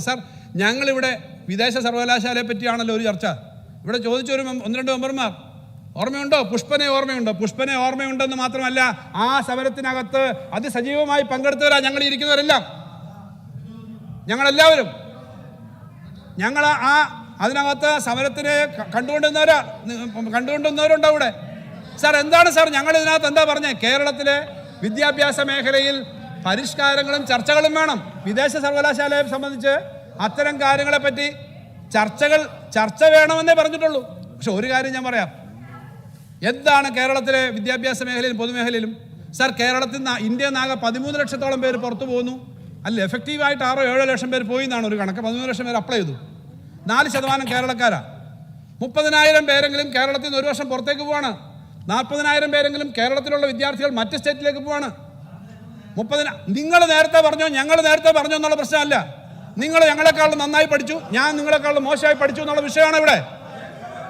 Sir ഞങ്ങളിവിടെ വിദേശ സർവകലാശാലയെ പറ്റിയാണല്ലോ ഒരു ചർച്ച. ഇവിടെ ചോദിച്ചൊരു ഒരു ഒന്ന് രണ്ട് മെമ്പർമാർ. ഓർമ്മയുണ്ടോ? പുഷ്പനെ ഓർമ്മയുണ്ടോ? പുഷ്പനെ ഓർമ്മയുണ്ടെന്ന് മാത്രമല്ല ആ സമരത്തിനകത്ത് അതിസജീവമായി പങ്കെടുത്തവരാ ഞങ്ങൾ ഇരിക്കുന്നവരെല്ലാം. ഞങ്ങളെല്ലാവരും. ഞങ്ങൾ ആ അതിനകത്ത് സമരത്തിനെ കണ്ടുകൊണ്ടിരുന്നവരാ. അവിടെ? സാർ എന്താണ് സാർ ഞങ്ങൾ ഇതിനകത്ത് എന്താ പറഞ്ഞത് കേരളത്തിലെ വിദ്യാഭ്യാസ മേഖലയിൽ പരിഷ്കാരങ്ങളും ചർച്ചകളും വേണം. വിദേശ സർവകലാശാലയെ സംബന്ധിച്ച് അത്തരം കാര്യങ്ങളെ പറ്റി ചർച്ചകൾ ചർച്ച വേണമെന്നേ പറഞ്ഞിട്ടുള്ളൂ. പക്ഷെ ഒരു കാര്യം ഞാൻ പറയാം. എന്താണ് കേരളത്തിലെ വിദ്യാഭ്യാസ മേഖലയിലും പൊതുമേഖലയിലും? സാർ കേരളത്തിൽ നിന്ന് ഇന്ത്യയിൽ നിന്നാകെ പതിമൂന്ന് ലക്ഷത്തോളം പേര് പുറത്തു പോകുന്നു അല്ല എഫക്റ്റീവായിട്ട് ആറോ ഏഴോ ലക്ഷം പേര് പോയി എന്നാണ് ഒരു കണക്ക്. പതിമൂന്ന് ലക്ഷം പേര് അപ്ലൈ ചെയ്തു. നാല് ശതമാനം കേരളക്കാരാ. മുപ്പതിനായിരം പേരെങ്കിലും കേരളത്തിൽ നിന്ന് ഒരു വർഷം പുറത്തേക്ക് പോവാണ്. നാൽപ്പതിനായിരം പേരെങ്കിലും കേരളത്തിലുള്ള വിദ്യാർത്ഥികൾ മറ്റ് സ്റ്റേറ്റിലേക്ക് പോവാണ്. മുപ്പതിന നിങ്ങൾ നേരത്തെ പറഞ്ഞോ ഞങ്ങൾ നേരത്തെ പറഞ്ഞോ എന്നുള്ള പ്രശ്നമല്ല. നിങ്ങൾ ഞങ്ങളെക്കാളും നന്നായി പഠിച്ചു ഞാൻ നിങ്ങളെക്കാളും മോശമായി പഠിച്ചു എന്നുള്ള വിഷയമാണ് ഇവിടെ.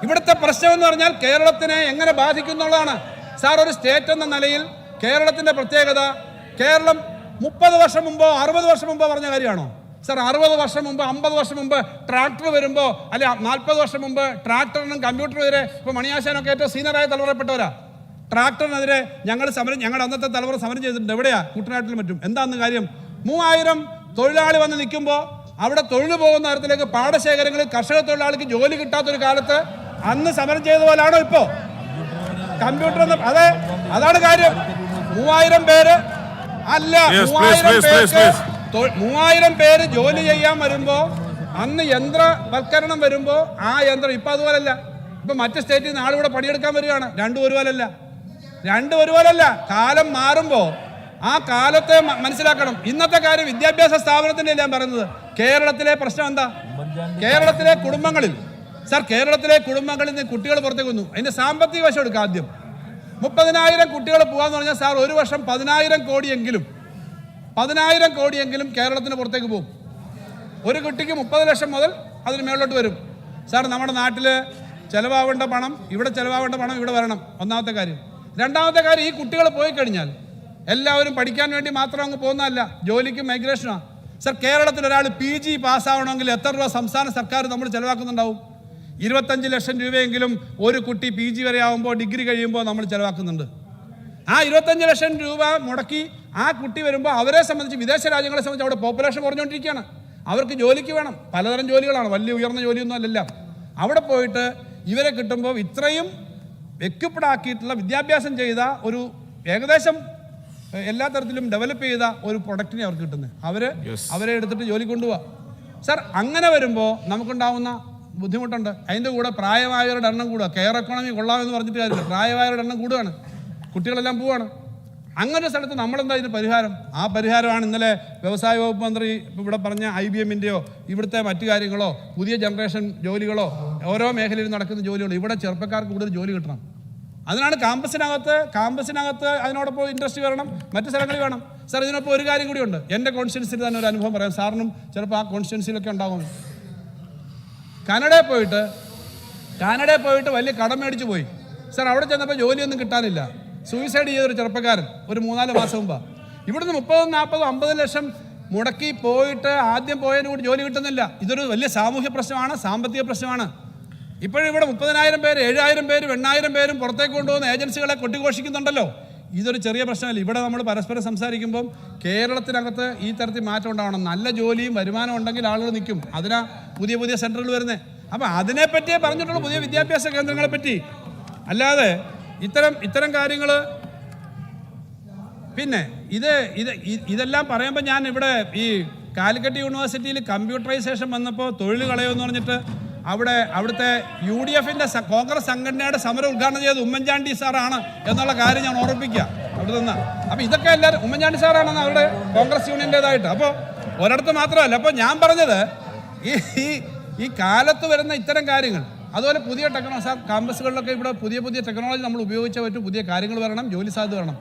ഇവിടുത്തെ പ്രശ്നം എന്ന് പറഞ്ഞാൽ കേരളത്തിനെ എങ്ങനെ ബാധിക്കും എന്നുള്ളതാണ്. സാർ ഒരു സ്റ്റേറ്റ് എന്ന നിലയിൽ കേരളത്തിന്റെ പ്രത്യേകത കേരളം മുപ്പത് വർഷം മുമ്പോ അറുപത് വർഷം മുമ്പോ പറഞ്ഞ കാര്യമാണോ? സാർ അറുപത് വർഷം മുമ്പ് അമ്പത് വർഷം മുമ്പ് ട്രാക്ടർ വരുമ്പോൾ അല്ലെ നാൽപ്പത് വർഷം മുമ്പ് ട്രാക്ടറിനും കമ്പ്യൂട്ടറും വരെ ഇപ്പോൾ മണിയാശാനൊക്കെ ഏറ്റവും സീനിയറായ തലമുറപ്പെട്ടവരാ ട്രാക്ടറിനെതിരെ ഞങ്ങൾ സമരം ഞങ്ങളുടെ അന്നത്തെ തലമുറ സമരം ചെയ്തിട്ടുണ്ട്. എവിടെയാ? കുട്ടനാട്ടിലും മറ്റും. എന്താണെന്ന് കാര്യം? മൂവായിരം തൊഴിലാളി വന്ന് നിൽക്കുമ്പോൾ അവിടെ തൊഴിൽ പോകുന്ന തരത്തിലേക്ക് പാടശേഖരങ്ങളിൽ കർഷക തൊഴിലാളിക്ക് ജോലി കിട്ടാത്തൊരു കാലത്ത് അന്ന് സമരം ചെയ്ത പോലാണോ ഇപ്പോൾ കമ്പ്യൂട്ടർ എന്ന് അതെ അതാണ് കാര്യം. മൂവായിരം പേര് അല്ല മൂവായിരം പേർക്ക് മൂവായിരം പേര് ജോലി ചെയ്യാൻ വരുമ്പോൾ അന്ന് യന്ത്രവൽക്കരണം വരുമ്പോൾ ആ യന്ത്രം ഇപ്പം അതുപോലല്ല. ഇപ്പം മറ്റ് സ്റ്റേറ്റിൽ നിന്ന് ആളിവിടെ പണിയെടുക്കാൻ വരികയാണ്. രണ്ടും ഒരുപോലല്ല. രണ്ടും ഒരുപോലല്ല. കാലം മാറുമ്പോൾ ആ കാലത്തെ മനസ്സിലാക്കണം. ഇന്നത്തെ കാര്യം വിദ്യാഭ്യാസ സ്ഥാപനത്തിന്റെ ഞാൻ പറയുന്നത്. കേരളത്തിലെ പ്രശ്നം എന്താ? കേരളത്തിലെ കുടുംബങ്ങളിൽ. സാർ കേരളത്തിലെ കുടുംബങ്ങളിൽ നിന്ന് കുട്ടികൾ പുറത്തേക്ക് വന്നു. അതിന്റെ സാമ്പത്തിക വശം എടുക്കാം ആദ്യം. മുപ്പതിനായിരം കുട്ടികൾ പോകാന്ന് പറഞ്ഞാൽ സാർ ഒരു വർഷം പതിനായിരം കോടിയെങ്കിലും പതിനായിരം കോടിയെങ്കിലും കേരളത്തിന് പുറത്തേക്ക് പോകും. ഒരു കുട്ടിക്ക് മുപ്പത് ലക്ഷം മുതൽ അതിന് മേളിലോട്ട് വരും. സാർ നമ്മുടെ നാട്ടിൽ ചിലവാകേണ്ട പണം ഇവിടെ ചിലവാകേണ്ട പണം ഇവിടെ വരണം. ഒന്നാമത്തെ കാര്യം. രണ്ടാമത്തെ കാര്യം ഈ കുട്ടികൾ പോയി കഴിഞ്ഞാൽ എല്ലാവരും പഠിക്കാൻ വേണ്ടി മാത്രം അങ്ങ് പോകുന്നതല്ല. ജോലിക്ക് മൈഗ്രേഷനാണ് സർ കേരളത്തിൽ ഒരാൾ പി ജി പാസ്സാവണമെങ്കിൽ എത്ര രൂപ സംസ്ഥാന സർക്കാർ നമ്മൾ ചിലവാക്കുന്നുണ്ടാവും? ഇരുപത്തഞ്ച് ലക്ഷം രൂപയെങ്കിലും ഒരു കുട്ടി പി ജി വരെ ആകുമ്പോൾ ഡിഗ്രി കഴിയുമ്പോൾ നമ്മൾ ചിലവാക്കുന്നുണ്ട്. ആ ഇരുപത്തഞ്ച് ലക്ഷം രൂപ മുടക്കി ആ കുട്ടി വരുമ്പോൾ അവരെ സംബന്ധിച്ച് വിദേശ രാജ്യങ്ങളെ സംബന്ധിച്ച് അവിടെ പോപ്പുലേഷൻ കുറഞ്ഞുകൊണ്ടിരിക്കുകയാണ്. അവർക്ക് ജോലിക്ക് വേണം. പലതരം ജോലികളാണ്. വലിയ ഉയർന്ന ജോലിയൊന്നും അല്ലല്ല. അവിടെ പോയിട്ട് ഇവരെ കിട്ടുമ്പോൾ ഇത്രയും ആക്കിയിട്ടുള്ള വിദ്യാഭ്യാസം ചെയ്ത ഒരു ഏകദേശം എല്ലാ തരത്തിലും ഡെവലപ്പ് ചെയ്ത ഒരു പ്രൊഡക്റ്റിനെ അവർക്ക് കിട്ടുന്നത് അവർ അവരെ എടുത്തിട്ട് ജോലി കൊണ്ടുപോവാ. സാർ അങ്ങനെ വരുമ്പോൾ നമുക്കുണ്ടാവുന്ന ബുദ്ധിമുട്ടുണ്ട്. അതിന്റെ കൂടെ പ്രായമായവരുടെ എണ്ണം കൂടുക. കെയർ എക്കോണമി കൊള്ളാമെന്ന് പറഞ്ഞിട്ട് കാര്യമില്ല. പ്രായമായവരുടെ എണ്ണം കൂടുകയാണ് കുട്ടികളെല്ലാം പോവാണ്. അങ്ങനെ സ്ഥലത്ത് നമ്മളെന്താ ഇതിന് പരിഹാരം? ആ പരിഹാരമാണ് ഇന്നലെ വ്യവസായ വകുപ്പ് മന്ത്രി ഇവിടെ പറഞ്ഞ ഐ ബി എമ്മിന്റെയോ ഇവിടുത്തെ മറ്റു കാര്യങ്ങളോ പുതിയ ജനറേഷൻ ജോലികളോ ഓരോ മേഖലയിൽ നടക്കുന്ന ജോലികളോ ഇവിടെ ചെറുപ്പക്കാർക്ക് കൂടുതൽ ജോലി കിട്ടണം. അതിനാണ് കാമ്പസിനകത്ത് കാമ്പസിനകത്ത് അതിനോടൊപ്പം ഇൻഡസ്ട്രി വരണം മറ്റു സ്ഥലങ്ങളിൽ വേണം. സാർ ഇതിനൊപ്പം ഒരു കാര്യം കൂടിയുണ്ട് എന്റെ കോൺസ്റ്റിറ്റ്യൻസിൽ തന്നെ ഒരു അനുഭവം പറയാം. സാറിനും ചിലപ്പോൾ ആ കോൺസ്റ്റിറ്റ്യൻസിയിലൊക്കെ ഉണ്ടാകും കാനഡയിൽ പോയിട്ട് കാനഡയിൽ പോയിട്ട് വലിയ കടം മേടിച്ചു പോയി. സാർ അവിടെ ചെന്നപ്പോൾ ജോലിയൊന്നും കിട്ടാനില്ല. സൂയിസൈഡ് ചെയ്തൊരു ചെറുപ്പക്കാരൻ ഒരു മൂന്നാൽ മാസം മുമ്പ്. ഇവിടുന്ന് മുപ്പതും നാൽപ്പതും അമ്പത് ലക്ഷം മുടക്കി പോയിട്ട് ആദ്യം പോയതിന് കൂടി ജോലി കിട്ടുന്നില്ല. ഇതൊരു വലിയ സാമൂഹ്യ പ്രശ്നമാണ് സാമ്പത്തിക പ്രശ്നമാണ്. ഇപ്പോഴും ഇവിടെ മുപ്പതിനായിരം പേര് ഏഴായിരം പേരും എണ്ണായിരം പേരും പുറത്തേക്ക് കൊണ്ടുപോകുന്ന ഏജൻസികളെ കൊട്ടിഘോഷിക്കുന്നുണ്ടല്ലോ. ഇതൊരു ചെറിയ പ്രശ്നമല്ല. ഇവിടെ നമ്മൾ പരസ്പരം സംസാരിക്കുമ്പം കേരളത്തിനകത്ത് ഈ തരത്തിൽ മാറ്റം ഉണ്ടാവണം. നല്ല ജോലിയും വരുമാനം ഉണ്ടെങ്കിൽ ആളുകൾ നിൽക്കും. അതിനാ പുതിയ പുതിയ സെന്ററുകൾ വരുന്നത് അപ്പം അതിനെപ്പറ്റിയേ പറഞ്ഞിട്ടുള്ളൂ പുതിയ വിദ്യാഭ്യാസ കേന്ദ്രങ്ങളെ പറ്റി അല്ലാതെ ഇത്തരം ഇത്തരം കാര്യങ്ങൾ പിന്നെ ഇത് ഇത് ഇതെല്ലാം പറയുമ്പോൾ ഞാൻ ഇവിടെ ഈ കാലിക്കറ്റ് യൂണിവേഴ്സിറ്റിയിൽ കമ്പ്യൂട്ടറൈസേഷൻ വന്നപ്പോൾ തൊഴിൽ കളയുമെന്ന് പറഞ്ഞിട്ട് അവിടെ അവിടുത്തെ യു ഡി എഫിന്റെ കോൺഗ്രസ് സംഘടനയുടെ സമരം ഉദ്ഘാടനം ചെയ്തത് ഉമ്മൻചാണ്ടി സാറാണ് എന്നുള്ള കാര്യം ഞാൻ ഓർമ്മിപ്പിക്കുക. അവിടെ നിന്ന്. അപ്പോൾ ഇതൊക്കെ എല്ലാവരും ഉമ്മൻചാണ്ടി സാറാണെന്ന് അവരുടെ കോൺഗ്രസ് യൂണിയന്റേതായിട്ട് അപ്പോൾ ഒരിടത്ത് മാത്രമല്ല അപ്പോൾ ഞാൻ പറഞ്ഞത് ഈ ഈ ഈ കാലത്ത് വരുന്ന ഇത്തരം കാര്യങ്ങൾ അതുപോലെ പുതിയ ടെക്നോളജി ക്യാമ്പസുകളിലൊക്കെ ഇവിടെ പുതിയ പുതിയ ടെക്നോളജി നമ്മൾ ഉപയോഗിച്ചേ പറ്റും പുതിയ കാര്യങ്ങൾ വരണം ജോലി സാധ്യത വരണം.